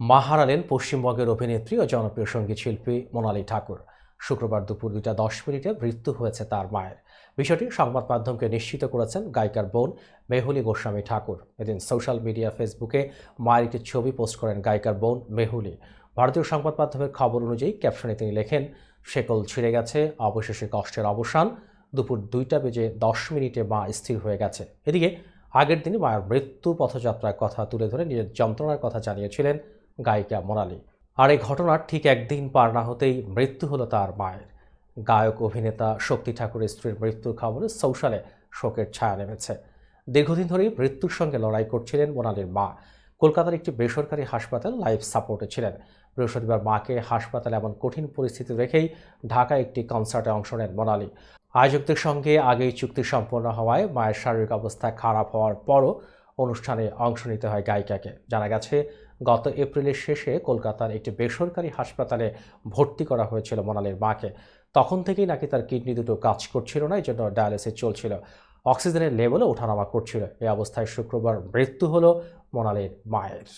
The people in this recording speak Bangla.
মা হারালেন পশ্চিমবঙ্গের অভিনেত্রী ও জনপ্রিয় সংগীত শিল্পী মোনালি ঠাকুর। শুক্রবার দুপুর দুইটা দশ মিনিটে মৃত্যু হয়েছে তার মায়ের। বিষয়টি সংবাদ মাধ্যমকে নিশ্চিত করেছেন গায়িকার বোন মেহুলি গোস্বামী ঠাকুর। এদিন সোশ্যাল মিডিয়া ফেসবুকে মায়ের একটি ছবি পোস্ট করেন গায়িকার বোন মেহুলি। ভারতীয় সংবাদ মাধ্যমের খবর অনুযায়ী ক্যাপশনে তিনি লেখেন, শেকল ছিঁড়ে গেছে, অবশেষে কষ্টের অবসান। দুপুর দুইটা বেজে দশ মিনিটে মা স্থির হয়ে গেছে। এদিকে আগের দিনই মায়ের মৃত্যু পথযাত্রার কথা তুলে ধরে নিজের যন্ত্রণার কথা জানিয়েছিলেন গায়িকা মোনালি। আর এই ঘটনার ঠিক একদিন পার না হতেই মৃত্যু হলো তার মায়ের। গায়ক, অভিনেতা শক্তি ঠাকুরের স্ত্রীর মৃত্যুর খবরে সোশ্যালে শোকের ছায়া নেমেছে। দীর্ঘদিন ধরেই মৃত্যুর সঙ্গে লড়াই করছিলেন মোনালির মা। কলকাতার একটি বেসরকারি হাসপাতাল লাইফ সাপোর্টে ছিলেন। বৃহস্পতিবার মাকে হাসপাতালে এমন কঠিন পরিস্থিতি রেখেই ঢাকায় একটি কনসার্টে অংশ নেন মোনালি। আয়োজকদের সঙ্গে আগেই চুক্তি সম্পন্ন হওয়ায় মায়ের শারীরিক অবস্থা খারাপ হওয়ার পরও অনুষ্ঠানে অংশ নিতে হয় গায়িকাকে। জানা গেছে, গত এপ্রিলের শেষে কলকাতার একটি বেসরকারি হাসপাতালে ভর্তি করা হয়েছিল মোনালির মাকে। তখন থেকেই নাকি তার কিডনি দুটো কাজ করছিল না এই জন্য ডায়ালিসিস চলছিল। অক্সিজেনের লেভেলও ওঠানামা করছিল। এই অবস্থায় শুক্রবার মৃত্যু হলো মোনালির মায়ের।